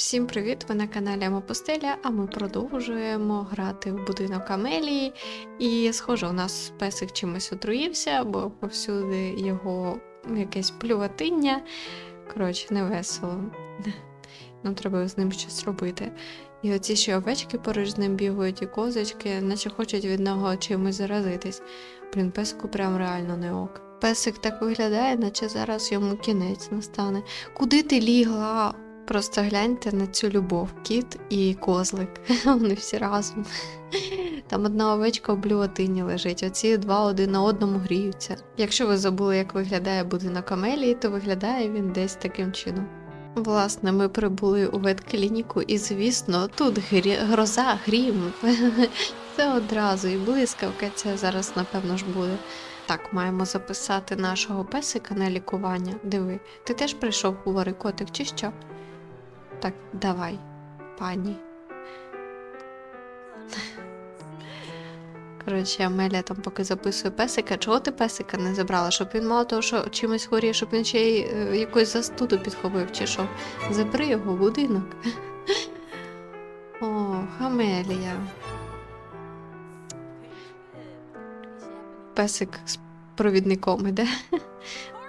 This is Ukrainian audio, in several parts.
Всім привіт! Ви на каналі Амопостеля, а ми продовжуємо грати в будинок Амелії. І, схоже, у нас песик чимось отруївся, бо повсюди його якесь плюватиння. Коротше, не весело. Нам треба з ним щось робити. І оці ще овечки поруч з ним бігають, і козочки, наче хочуть від нього чимось заразитись. Блін, песику прям реально не ок. Песик так виглядає, наче зараз йому кінець настане. Куди ти лігла? Просто гляньте на цю любов, кіт і козлик. Вони всі разом. Там одна овечка в блюватині лежить, оці два один на одному гріються. Якщо ви забули, як виглядає будинок Амелії, то виглядає він десь таким чином. Власне, ми прибули у ветклініку, і, звісно, тут грі... гроза, грім. Це одразу і блискавка ця зараз, напевно ж, буде. Так, маємо записати нашого песика на лікування. Диви, ти теж прийшов хворий котик, чи що? Так, давай, пані. Коротше, Амелія там поки записує песика. Чого ти песика не забрала? Щоб він мало того, що чимось хворіє, щоб він ще й е, якусь застуду підхопив, чи що? Забери його в будинок. О, Амелія. Песик з провідником іде.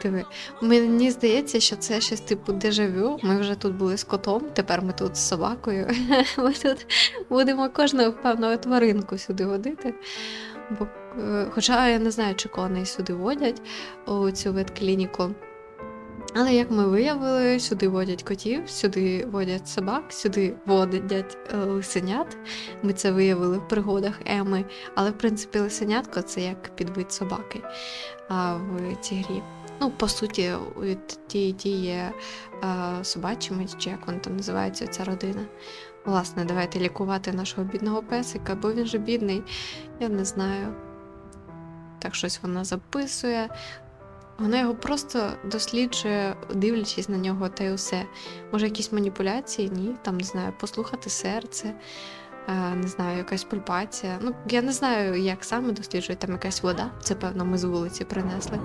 Диви. Мені здається, що це щось типу дежавю. Ми вже тут були з котом, тепер ми тут з собакою. Ми тут будемо кожного певного тваринку сюди водити. Бо, е, хоча я не знаю, чи коней сюди водять у цю ветклініку. Але як ми виявили, сюди водять котів, сюди водять собак, сюди водять е, лисенят. Ми це виявили в пригодах Еми. Але в принципі лисенятко це як підвид собаки а, в цій грі. Ну, по суті, від ті, ті є е, собачими, чи як вона там називається ця родина. Власне, давайте лікувати нашого бідного песика, бо він же бідний, я не знаю. Так щось вона записує. Вона його просто досліджує, дивлячись на нього, та й усе. Може, якісь маніпуляції? Ні, там не знаю, послухати серце, е, не знаю, якась пульпація. Ну, я не знаю, як саме досліджує, там якась вода. Це, певно, ми з вулиці принесли.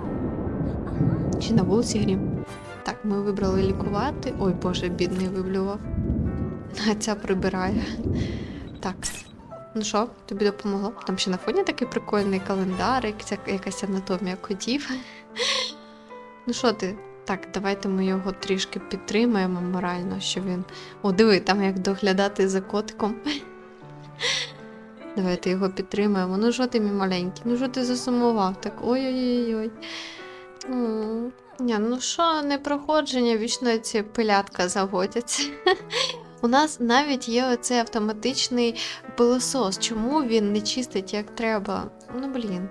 Чи на вулиці грім? Так, ми вибрали лікувати. Ой, Боже, бідний виблював. А ця прибирає. Так. Ну що, тобі допомогло? Там ще на фоні такий прикольний календарик, якась анатомія котів. Ну що ти? Так, давайте ми його трішки підтримаємо морально, що він. О, диви, там як доглядати за котиком. Давайте його підтримаємо. Ну що ти, мій маленький? Ну що ти засумував? Так ой-ой-ой. Ні, ну що, не проходження, вічно ці пилятка заводяться. У нас навіть є оцей автоматичний пилосос. Чому він не чистить як треба? Ну блін,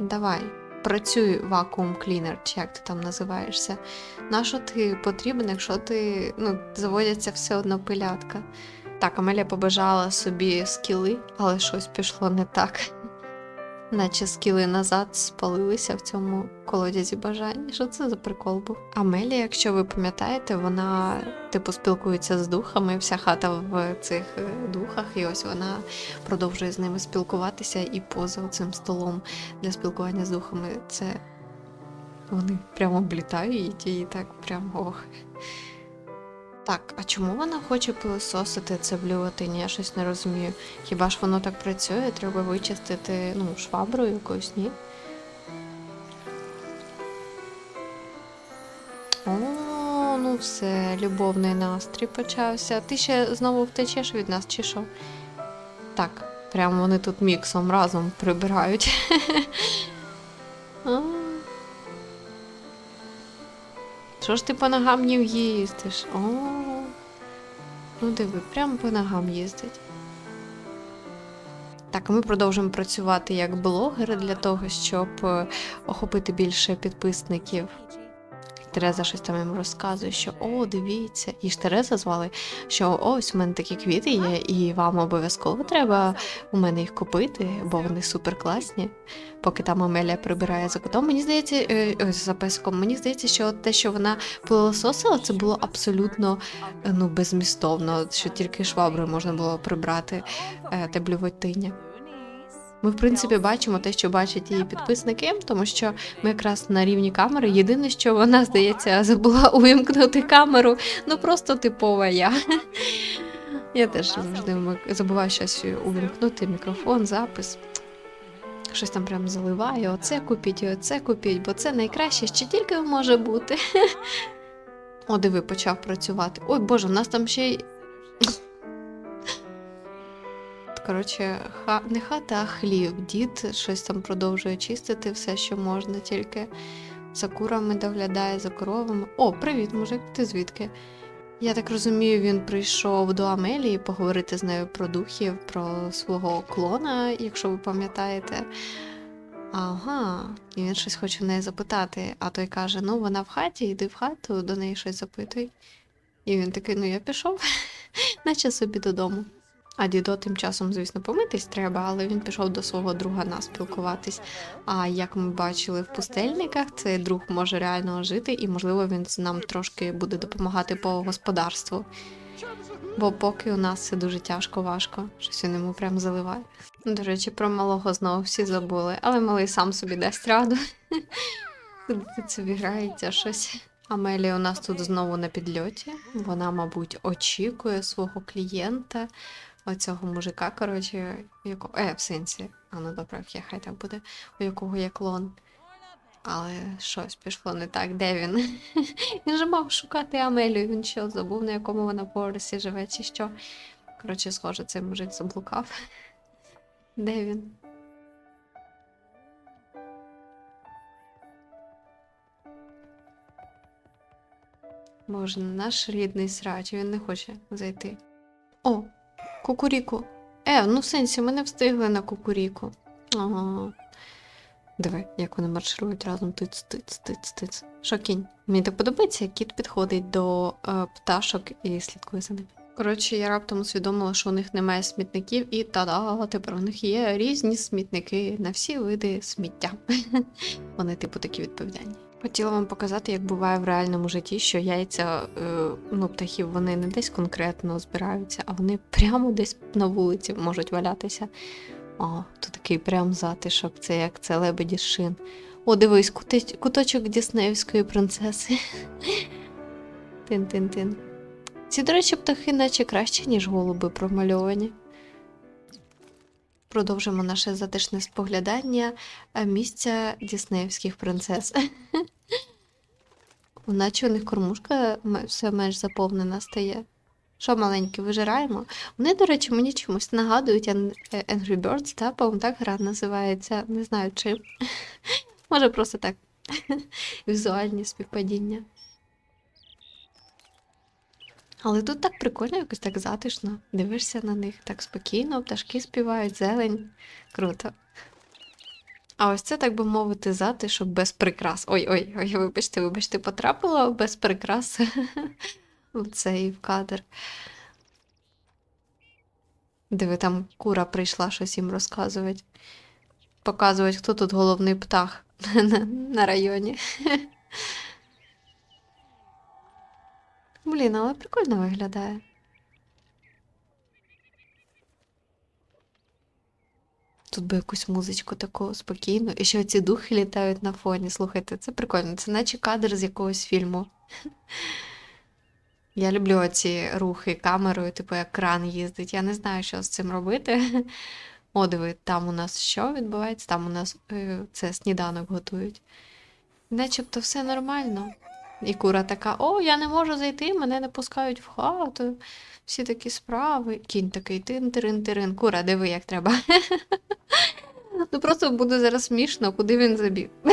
давай. Працюй вакуум клінер, чи як ти там називаєшся. Нащо ти потрібен, якщо ти ну, заводяться все одно пилятка? Так, Амелія побажала собі скіли, але щось пішло не так. Наче скіли назад спалилися в цьому колодязі бажань. Що це за прикол був? Амелія, якщо ви пам'ятаєте, вона типу спілкується з духами, вся хата в цих е, духах, і ось вона продовжує з ними спілкуватися і поза цим столом для спілкування з духами. Це вони прямо облітають і так прямо ох. Так, а чому вона хоче пилососити це блюватині? Я щось не розумію. Хіба ж воно так працює? Треба вичистити ну, шваброю якоюсь, ні? О, ну все, любовний настрій почався. Ти ще знову втечеш від нас, чи що? Так, прямо вони тут міксом разом прибирають. Що ж ти по ногам не їздиш? О, ну диви, прямо по ногам їздить. Так, ми продовжуємо працювати як блогери для того, щоб е, охопити більше підписників. Тереза щось там їм розказує, що о, дивіться, і ж Тереза звали, що ось у мене такі квіти є, і вам обов'язково треба у мене їх купити, бо вони супер класні. Поки там Амелія прибирає за котом. Мені здається, е, ось за песком, мені здається, що те, що вона пилососила, це було абсолютно е, ну, безмістовно, що тільки шваброю можна було прибрати е, те блювотиння. Ми, в принципі, бачимо те, що бачать її підписники, тому що ми якраз на рівні камери. Єдине, що вона, здається, забула увімкнути камеру. Ну просто типова я. Я теж завжди забуваю щось увімкнути, мікрофон, запис. Щось там прям заливає, оце купіть, і оце купіть, бо це найкраще, що тільки може бути. О, диви, почав працювати. Ой, Боже, у нас там ще. Коротше, ха... не хата, а хлів. Дід щось там продовжує чистити, все, що можна, тільки за курами доглядає, за коровами. О, привіт, мужик, ти звідки? Я так розумію, він прийшов до Амелії поговорити з нею про духів, про свого клона, якщо ви пам'ятаєте. Ага, і він щось хоче в неї запитати, а той каже: ну, вона в хаті, йди в хату, до неї щось запитуй. І він такий, ну я пішов, наче собі додому. А дідо тим часом, звісно, помитись треба, але він пішов до свого друга наспілкуватись. А як ми бачили в пустельниках, цей друг може реально жити, і, можливо, він нам трошки буде допомагати по господарству. Бо поки у нас все дуже тяжко, важко, щось він йому прям заливає. До речі, про малого знову всі забули, але малий сам собі дасть раду. Тут собі щось. Амелія у нас тут знову на підльоті. Вона, мабуть, очікує свого клієнта, оцього мужика, коротше, якого. Е, в сенсі. А ну добре, хай так буде, у якого є клон. Але щось пішло не так, де він? Він же мав шукати Амелію, він що, забув, на якому вона поверсі живе, чи що. Коротше, схоже, цей мужик заблукав. Де він? Боже, наш рідний срач, він не хоче зайти. О, кукуріку. Е, ну в сенсі, ми не встигли на кукуріку. Ага. Диви, як вони марширують разом тиц, тиц, тиц, тиц. Що кінь? Мені так подобається, як кіт підходить до е, пташок і слідкує за ними. Коротше, я раптом усвідомила, що у них немає смітників, і та-да, тепер у них є різні смітники на всі види сміття. Вони, типу, такі відповідальні. Хотіла вам показати, як буває в реальному житті, що яйця е, ну, птахів вони не десь конкретно збираються, а вони прямо десь на вулиці можуть валятися. О, тут такий прям затишок, це як це лебеді шин. О, дивись, куточок Діснеївської принцеси. Тин-тин-тин. Ці, до речі, птахи наче краще, ніж голуби промальовані. Продовжимо наше затишне споглядання е, місця Діснеївських принцес. Наче у них кормушка все менш заповнена стає. Що маленькі, вижираємо? Вони, до речі, мені чомусь нагадують е, Angry Birds, та, по-моєму, так гра називається. Не знаю чим. Може, просто так. Візуальні співпадіння. Але тут так прикольно, якось так затишно. Дивишся на них так спокійно, пташки співають, зелень. Круто. А ось це, так би мовити, затишок без прикрас. Ой-ой, ой, вибачте, вибачте, потрапила без прикрас в цей кадр. Диви, там кура прийшла щось їм розказувати. Показувати, хто тут головний птах на районі. Блін, але прикольно виглядає. Тут би якусь музичку таку спокійну. І ще ці духи літають на фоні. Слухайте, це прикольно. Це наче кадр з якогось фільму. Я люблю оці рухи камерою, типу як кран їздить. Я не знаю, що з цим робити. О, диви, там у нас що відбувається? Там у нас е, це сніданок готують. Начебто все нормально. І кура така: о, я не можу зайти, мене не пускають в хату. Всі такі справи. Кінь такий тин-тирин-тирин. Кура, диви, як треба. Ну просто буде зараз смішно, куди він забіг.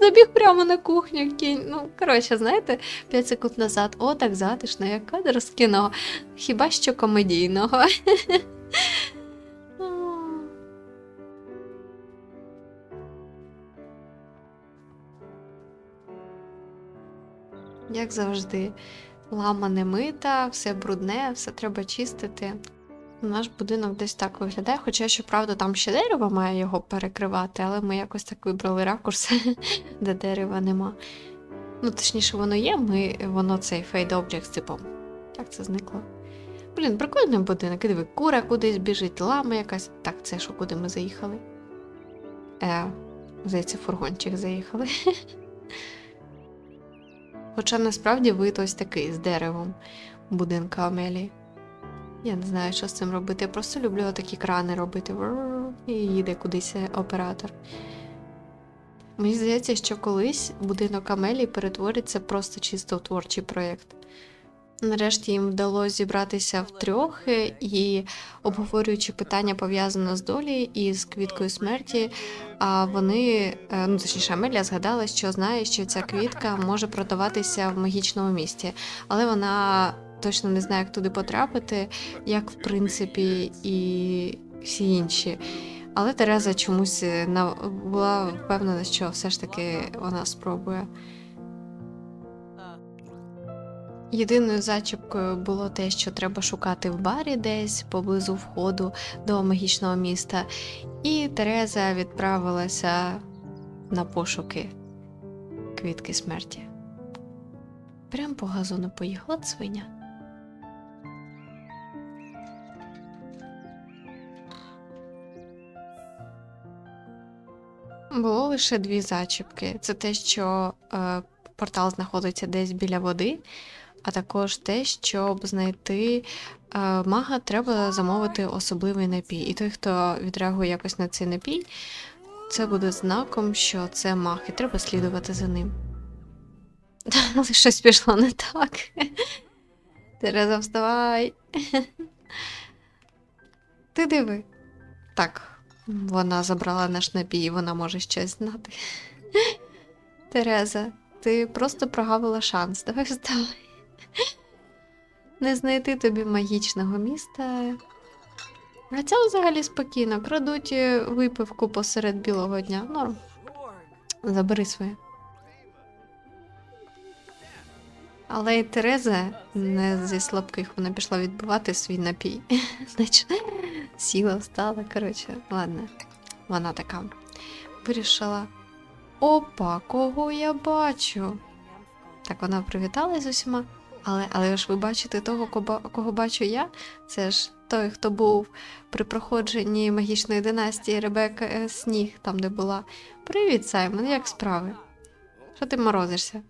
Забіг прямо на кухню кінь. Ну, коротше, знаєте, 5 секунд назад, о, так затишно, як кадр з кіно. Хіба що комедійного. Як завжди, лама не мита, все брудне, все треба чистити. Наш будинок десь так виглядає, хоча, щоправда, там ще дерево має його перекривати, але ми якось так вибрали ракурс, де дерева нема. Ну, точніше, воно є, ми, воно цей Fade Objects, типу, як це зникло? Блін, прикольний будинок. І диви, кура кудись біжить, лама якась. Так, це що, куди ми заїхали? Е, здається, фургончик заїхали. Хоча насправді вид ось такий з деревом будинка Амелії. Я не знаю, що з цим робити. Я просто люблю такі крани робити. І їде кудись оператор. Мені здається, що колись будинок Амелії перетвориться просто чисто в творчий проєкт. Нарешті їм вдалося зібратися втрьох і, обговорюючи питання пов'язане з долі і з квіткою смерті, а вони, е, ну точніше, Амелія згадала, що знає, що ця квітка може продаватися в магічному місті, але вона точно не знає, як туди потрапити, як в принципі і всі інші. Але Тереза чомусь е, була впевнена, що все ж таки вона спробує. Єдиною зачіпкою було те, що треба шукати в барі десь поблизу входу до магічного міста, і Тереза відправилася на пошуки квітки смерті. Прям по газону поїхала свиня. Було лише дві зачіпки. Це те, що е, портал знаходиться десь біля води, а також те, щоб знайти е, мага, треба замовити особливий напій. І той, хто відреагує якось на цей напій, це буде знаком, що це маг, і треба слідувати за ним. Але щось пішло не так. Тереза, вставай. Ти диви. Так, вона забрала наш напій, вона може щось знати. Тереза, ти просто прогавила шанс. Давай вставай. Не знайти тобі магічного міста. А це взагалі спокійно. Крадуть е, випивку посеред білого дня. Норм. Забери своє. Але й Тереза не зі слабких вона пішла відбивати свій напій. Сіла, встала. Коротше, ладно. Вона така вирішила. Опа, кого я бачу? Так вона привіталась з усіма. Але, але ж ви бачите того, кого, бачу я? Це ж той, хто був при проходженні магічної династії Ребека е, Сніг, там де була. Привіт, Саймон, як справи? Що ти морозишся?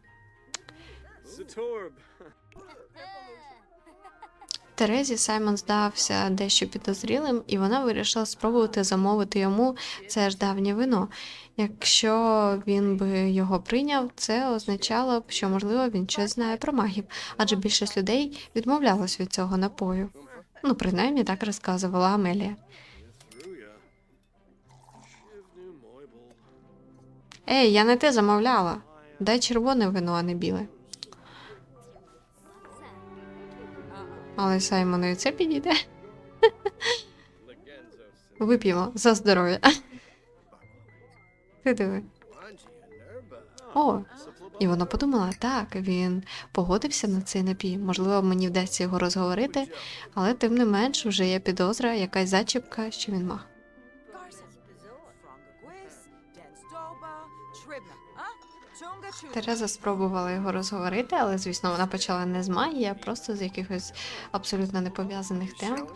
Терезі Саймон здався дещо підозрілим, і вона вирішила спробувати замовити йому це ж давнє вино. Якщо він би його прийняв, це означало б, що можливо він щось знає про магів, адже більшість людей відмовлялась від цього напою. Ну, принаймні так розказувала Амелія. Ей, я не те замовляла. Дай червоне вино, а не біле. Але Саймону і це підійде. Вип'ємо за здоров'я. Ти диви. О, і вона подумала, так, він погодився на цей напій. Можливо, мені вдасться його розговорити, але тим не менш вже є підозра, якась зачіпка, що він маг. Тереза спробувала його розговорити, але звісно, вона почала не з магії, а просто з якихось абсолютно непов'язаних тем. No, I want.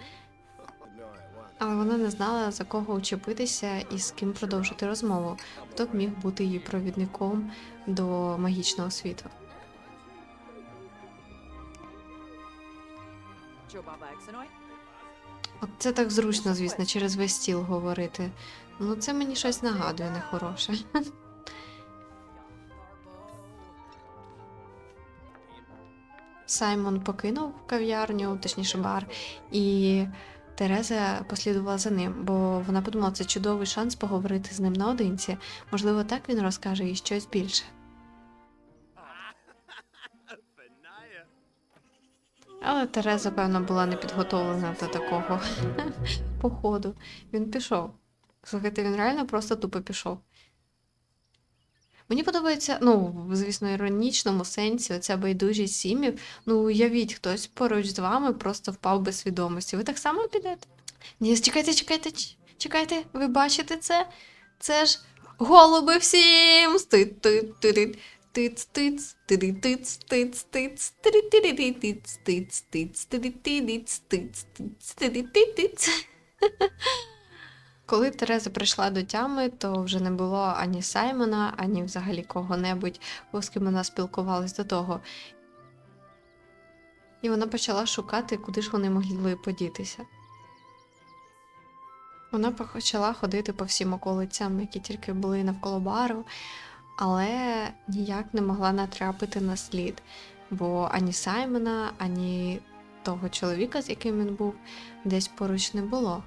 Але вона не знала за кого учепитися і з ким продовжити розмову, хто б міг бути її провідником до магічного світу. От це так зручно, звісно, через весь стіл говорити. Ну, це мені щось нагадує нехороше. Саймон покинув кав'ярню, точніше бар, і Тереза послідувала за ним, бо вона подумала, це чудовий шанс поговорити з ним наодинці. Можливо, так він розкаже їй щось більше. Але Тереза, певно, була не підготовлена до такого походу. Він пішов. Слухайте, він реально просто тупо пішов. Мені подобається, ну, звісно, іронічному сенсі, оця байдужість сім'їв. Ну, уявіть, хтось поруч з вами просто впав без свідомості. Ви так само підете? Ні, чекайте, чекайте, чекайте, ви бачите це? Це ж голуби всім! Тит, тит, тиц тиц тиц тиц тиц тиц тиц тиц тиц Коли Тереза прийшла до тями, то вже не було ані Саймона, ані взагалі кого-небудь, з ким вона спілкувалась до того. І вона почала шукати, куди ж вони могли подітися. Вона почала ходити по всім околицям, які тільки були навколо бару, але ніяк не могла натрапити на слід, бо ані Саймона, ані того чоловіка, з яким він був, десь поруч не було.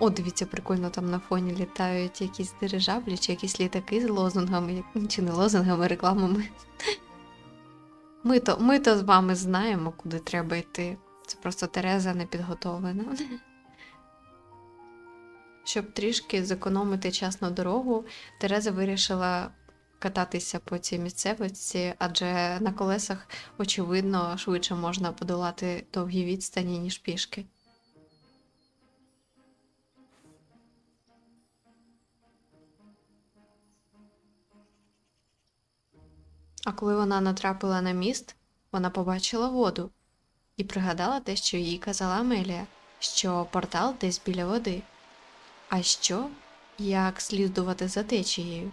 О, дивіться, прикольно там на фоні літають якісь дирижаблі чи якісь літаки з лозунгами, чи не лозунгами, рекламами. Ми то, ми то з вами знаємо, куди треба йти. Це просто Тереза не підготовлена. Щоб трішки зекономити час на дорогу, Тереза вирішила кататися по цій місцевості, адже на колесах, очевидно, швидше можна подолати довгі відстані, ніж пішки. А коли вона натрапила на міст, вона побачила воду і пригадала те, що їй казала Амелія, що портал десь біля води. А що, як слідувати за течією?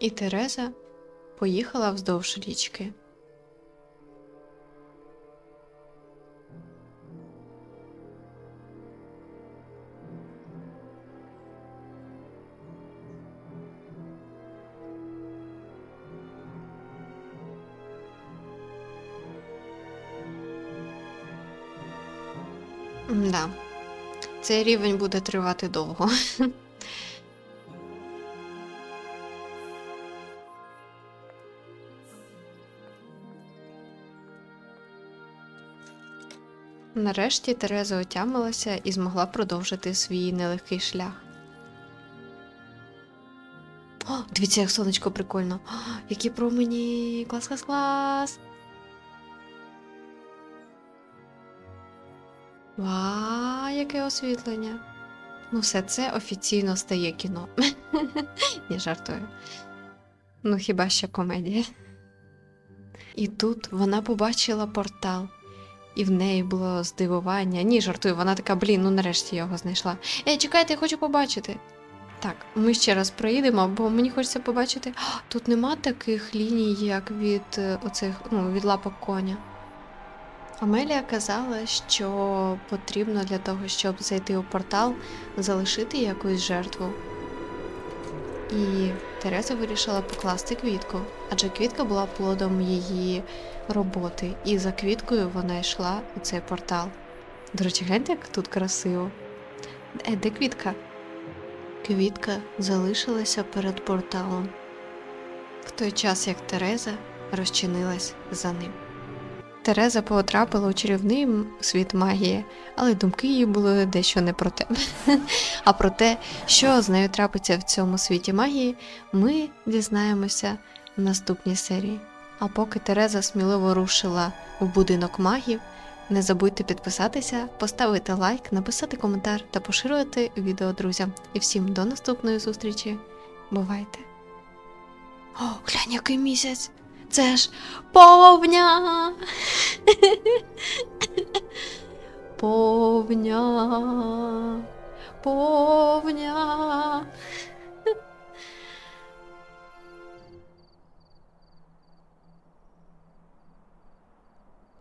І Тереза поїхала вздовж річки. Да. Цей рівень буде тривати довго. Нарешті Тереза отямилася і змогла продовжити свій нелегкий шлях. О, дивіться, як сонечко прикольно. О, які промені! Клас, Ва, яке освітлення. Ну, все це офіційно стає кіно. Я жартую. Ну, хіба що комедія. І тут вона побачила портал, і в неї було здивування. Ні, жартую, вона така, блін, ну нарешті його знайшла. Ей, чекайте, я хочу побачити. Так, ми ще раз проїдемо, бо мені хочеться побачити. Тут нема таких ліній, як від е, оцих, ну, від лапок коня. Амелія казала, що потрібно для того, щоб зайти у портал, залишити якусь жертву. І Тереза вирішила покласти квітку, адже квітка була плодом її роботи, і за квіткою вона йшла у цей портал. До речі, гляньте, як тут красиво. Е, де квітка? Квітка залишилася перед порталом, в той час як Тереза розчинилась за ним. Тереза потрапила у чарівний світ магії, але думки її були дещо не про те. А про те, що з нею трапиться в цьому світі магії, ми дізнаємося в наступній серії. А поки Тереза сміливо рушила в будинок магів, не забудьте підписатися, поставити лайк, написати коментар та поширювати відео друзям. І всім до наступної зустрічі. Бувайте! О, глянь, який місяць! Це ж повня. повня. Повня.